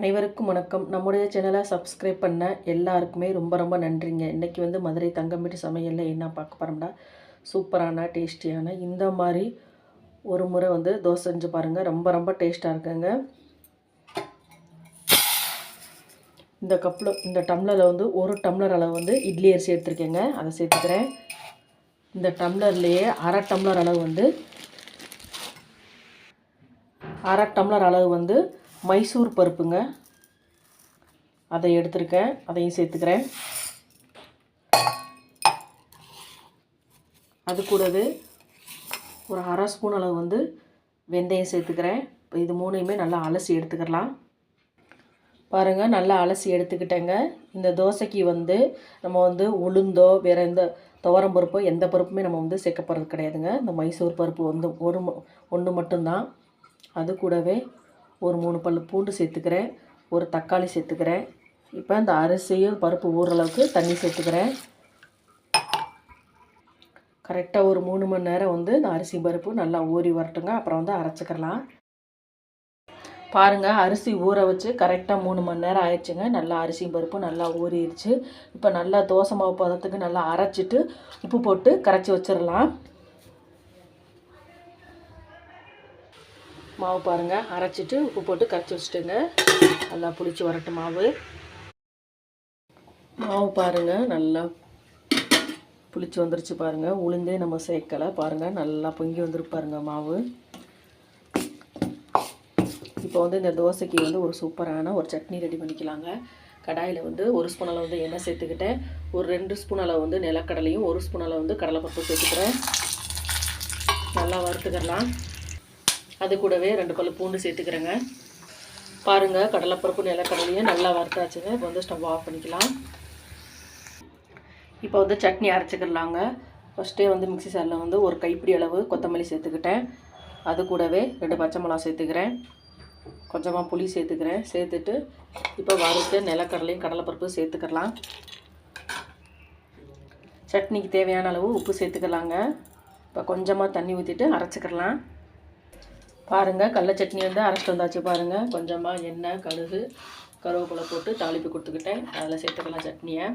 அனைவருக்கும் வணக்கம். நம்முடைய சேனலை சப்ஸ்கிரைப் பண்ண எல்லாருக்குமே ரொம்ப ரொம்ப நன்றிங்க. இன்றைக்கி வந்து மதுரை தங்கம்பேட்டு சமையலில் என்ன பார்க்க போகிறோம்னா சூப்பரான டேஸ்டியான இந்த மாதிரி ஒரு முறை வந்து தோசை செஞ்சு பாருங்கள் ரொம்ப ரொம்ப டேஸ்ட்டாக இருக்குங்க. இந்த கப்பில் இந்த டம்ளரில் வந்து ஒரு டம்ளர் அளவு வந்து இட்லி அரிசி எடுத்துருக்கேங்க. அதை சேர்த்துக்கிறேன். இந்த டம்ளர்லேயே அரை டம்ளர் அளவு வந்து அரை டம்ளர் அளவு வந்து மைசூர் பருப்புங்க. அதை எடுத்திருக்கேன். அதையும் சேர்த்துக்கிறேன். அது கூடவே ஒரு அரை ஸ்பூன் அளவு வந்து வெந்தயம் சேர்த்துக்கிறேன். இப்போ இது மூணையுமே நல்லா அலசி எடுத்துக்கலாம். பாருங்கள் நல்லா அலசி எடுத்துக்கிட்டேங்க. இந்த தோசைக்கு வந்து நம்ம வந்து உளுந்தோ வேறு எந்த துவரம் பருப்போ எந்த பருப்புமே நம்ம வந்து சேர்க்க போகிறது கிடையாதுங்க. இந்த மைசூர் பருப்பு வந்து ஒரு ஒன்று மட்டும்தான். அது கூடவே ஒரு மூணு பல் பூண்டு சேர்த்துக்கிறேன். ஒரு தக்காளி சேர்த்துக்கிறேன். இப்போ இந்த அரிசியும் பருப்பு ஊறளவுக்கு தண்ணி சேர்த்துக்கிறேன். கரெக்டாக ஒரு மூணு மணி நேரம் வந்து இந்த அரிசி பருப்பு நல்லா ஊறி வரட்டுங்க. அப்புறம் வந்து அரைச்சிக்கலாம். பாருங்கள் அரிசி ஊற வச்சு கரெக்டாக மூணு மணி நேரம் ஆயிடுச்சுங்க. நல்லா அரிசி பருப்பு நல்லா ஊறிடுச்சு. இப்போ நல்லா தோசை மாவு பதத்துக்கு நல்லா அரைச்சிட்டு உப்பு போட்டு கரைச்சி வச்சிடலாம். மாவு பாருங்கள் அரைச்சிட்டு உப்பு போட்டு கரைச்சி வச்சுட்டுங்க. நல்லா புளிச்சு வரட்டும் மாவு. மாவு பாருங்கள் நல்லா புளிச்சு வந்துருச்சு பாருங்கள் உளுந்தே நம்ம சேர்க்கலை. பாருங்கள் நல்லா பொங்கி வந்துருக்கு பாருங்கள் மாவு. இப்போ வந்து இந்த தோசைக்கு வந்து ஒரு சூப்பரான ஒரு சட்னி ரெடி பண்ணிக்கலாங்க. கடாயில் வந்து ஒரு ஸ்பூன் அளவு வந்து எண்ணெய் சேர்த்துக்கிட்டேன். ஒரு ரெண்டு ஸ்பூன் அளவு வந்து நிலக்கடலையும் ஒரு ஸ்பூன் அளவு வந்து கடலைப்பருப்பு சேர்த்துக்கிறேன். நல்லா வறுத்துக்கலாம் அது கூடவே ரெண்டு பல்லு பூண்டு சேர்த்துக்கிறேங்க. பாருங்கள் கடலைப்பருப்பு நிலக்கடலையும் நல்லா வறுத்தாச்சுங்க. இப்போ வந்து ஸ்டவ் ஆஃப் பண்ணிக்கலாம். இப்போ வந்து சட்னி அரைச்சிக்கிறலாங்க ஃபஸ்ட்டே வந்து மிக்சி சாரில் வந்து ஒரு கைப்பிடி அளவு கொத்தமல்லி சேர்த்துக்கிட்டேன். அது கூடவே ரெண்டு பச்சை மிளகா சேர்த்துக்கிறேன். கொஞ்சமாக புளி சேர்த்துக்கிறேன். சேர்த்துட்டு இப்போ வறுத்து நிலக்கடலையும் கடலைப்பருப்பு சேர்த்துக்கலாம். சட்னிக்கு தேவையான அளவு உப்பு சேர்த்துக்கலாங்க. இப்போ கொஞ்சமாக தண்ணி ஊற்றிட்டு அரைச்சிக்கிடலாம் பாருங்கள் கடல சட்னி வந்து அரைச்சிட்டு வந்தாச்சு பாருங்கள் கொஞ்சமாக எண்ணெய் கடுகு கருவேப்பிலை போட்டு தாளிப்பு கொடுத்துக்கிட்டேன். அதில் சேர்த்துக்கலாம் சட்னியை.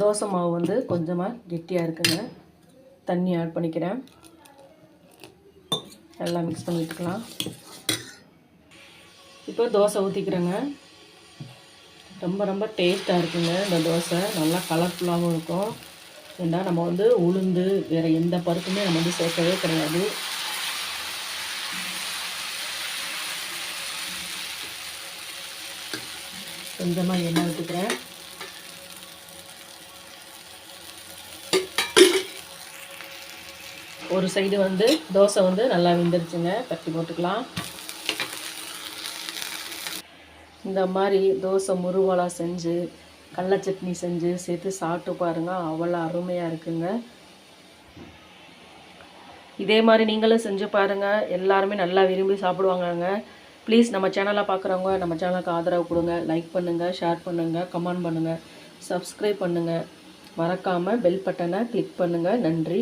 தோசை மாவு வந்து கொஞ்சமாக கெட்டியாக இருக்குங்க. தண்ணி ஆட் பண்ணிக்கிறேன். எல்லாம் மிக்ஸ் பண்ணி விட்டுக்கலாம். இப்போ தோசை ஊற்றிக்கிறேங்க ரொம்ப ரொம்ப டேஸ்ட்டாக இருக்குங்க இந்த தோசை. நல்லா கலர்ஃபுல்லாகவும் இருக்கும். ஏன்னா நம்ம வந்து உளுந்து வேறு எந்த பருப்புமே நம்ம வந்து சேர்க்கவே கிடையாது. கொஞ்சமாக எண்ணெய் விட்டுக்கிறேன் ஒரு சைடு வந்து தோசை வந்து நல்லா வெந்துருச்சுங்க. தட்டி போட்டுக்கலாம். இந்த மாதிரி தோசை முருவலாக செஞ்சு கடல சட்னி செஞ்சு சேர்த்து சாப்பிட்டு பாருங்கள் அவ்வளோ அருமையாக இருக்குங்க. இதே மாதிரி நீங்களும் செஞ்சு பாருங்கள் எல்லாருமே நல்லா விரும்பி சாப்பிடுவாங்கங்க. ப்ளீஸ் நம்ம சேனலை பார்க்குறவங்க நம்ம சேனலுக்கு ஆதரவு கொடுங்க. லைக் பண்ணுங்கள் ஷேர் பண்ணுங்கள் கமெண்ட் பண்ணுங்கள் சப்ஸ்கிரைப் பண்ணுங்கள் மறக்காமல் பெல் பட்டனை கிளிக் பண்ணுங்கள் நன்றி.